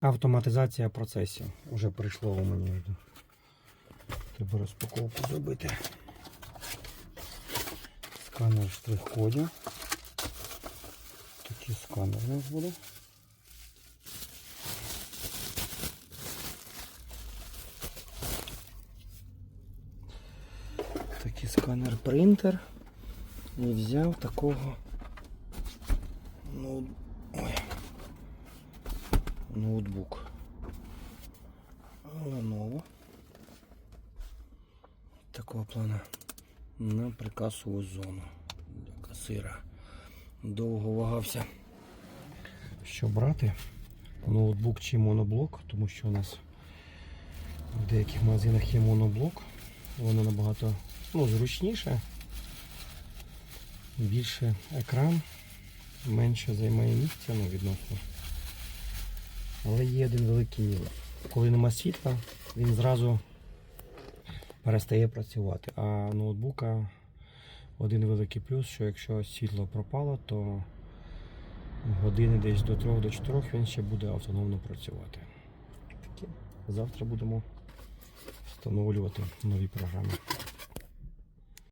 Автоматизація процесів. Уже прийшло у мені. Треба розпаковку зробити. Сканер штрих-кодів. Такий сканер у нас буде. Такий сканер принтер. І взяв такого ноут... Ноутбук. Lenovo. Такого плана на прикасову зону для касира. Довго вагався. Що брати? Ноутбук чи моноблок, тому що у нас в деяких магазинах є моноблок. Воно набагато ну, зручніше. Більше екран, менше займає місця ну, відносно. Але є один великий мінус. Коли нема світла, він зразу перестає працювати. А ноутбука один великий плюс, що якщо світло пропало, то години десь до 3 до 4 він ще буде автономно працювати. Завтра будемо встановлювати нові програми.